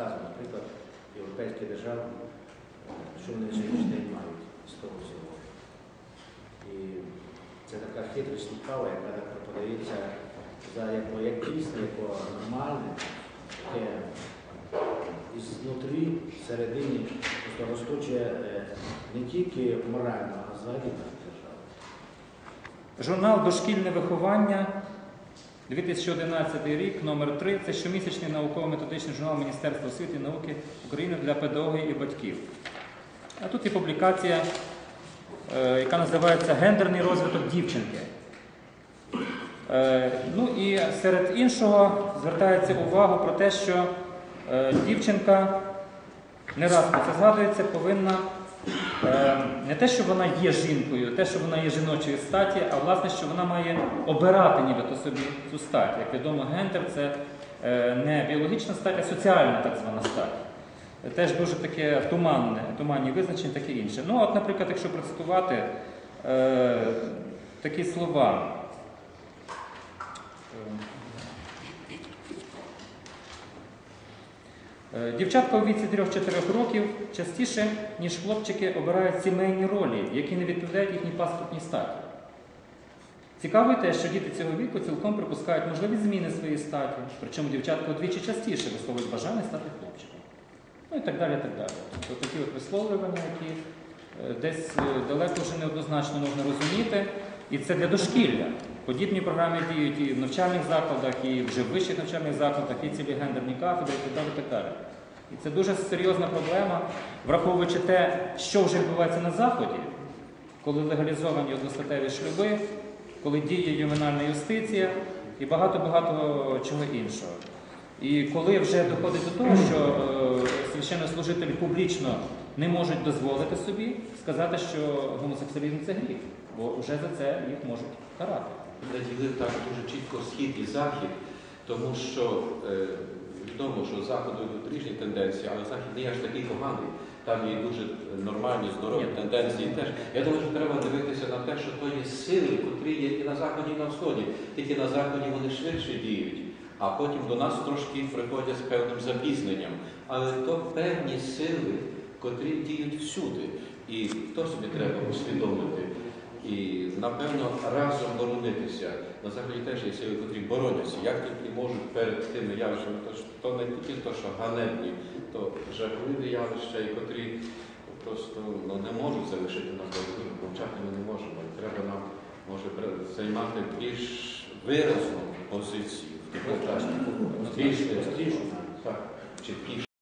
сказано, наприклад, європейські держави, що вони на сьогоднішній день мають з того всього. І це така хитрість лукава, яка так подається за як, як дійсно, як нормальне, таке ізнутрі, всередині, ростуче е, не тільки морально, а взагалі держава. Журнал Дошкільне виховання 2011 рік, номер 3 Це щомісячний науково-методичний журнал Міністерства освіти і науки України для педагогів і батьків. А тут є публікація, е, яка називається Гендерний розвиток дівчинки. Е, Ну і серед іншого звертається увага про те, що е, дівчинка, не раз про це згадується, повинна не те, що вона є жінкою, те, що вона є жіночої статі, а власне, що вона має обирати нібито собі цю стать. Як відомо, гендер це е, не біологічна стать, а соціальна так звана стать. Теж дуже таке туманне, туманні визначення, таке інше. Ну, от, наприклад, якщо процитувати е, такі слова. Дівчатка у віці 3-4 років частіше, ніж хлопчики, обирають сімейні ролі, які не відповідають їхній паспортній статі. Цікаво те, що діти цього віку цілком припускають можливість зміни своєї статі, причому дівчатка вдвічі частіше висловлюють бажання стати хлопчиком. Ну і так далі. так далі. Тобто такі от висловлювання, які е, десь е, далеко вже неоднозначно можна розуміти. І це для дошкілля. Подібні програми діють і в навчальних закладах, і вже в вищих навчальних закладах, і цілі гендерні кафедри, і так далі. І, так далі. і це дуже серйозна проблема, враховуючи те, що вже відбувається на Заході, коли легалізовані одностатеві шлюби, коли діє ювенальна юстиція і багато-багато чого іншого. І коли вже доходить до того, що е, священнослужителі публічно не можуть дозволити собі сказати, що гомосексуалізм це гріх, бо вже за це їх можуть карати. Наділив так дуже чітко схід і захід, тому що е, відомо, що заходу різні тенденції, але захід не аж такий поганий. Там є дуже нормальні, здорові Ні. тенденції теж. Я думаю, що треба дивитися на те, що то є сили, котрі є і на заході, і на сході. Тільки на заході вони швидше діють, а потім до нас трошки приходять з певним запізненням. Але то певні сили, котрі діють всюди. І то собі треба усвідомити. І напевно разом боронитися. На заході теж є сили, котрі бороняться, як тільки можуть перед тими явищами, то, то не тільки то, що ганебні, то жахливі явища, і котрі просто ну, не можуть залишити нас байдужими, мовчати ми не можемо. І треба нам може займати більш виразну позицію в питаннях. Більш Гострішу. так, чіткіше.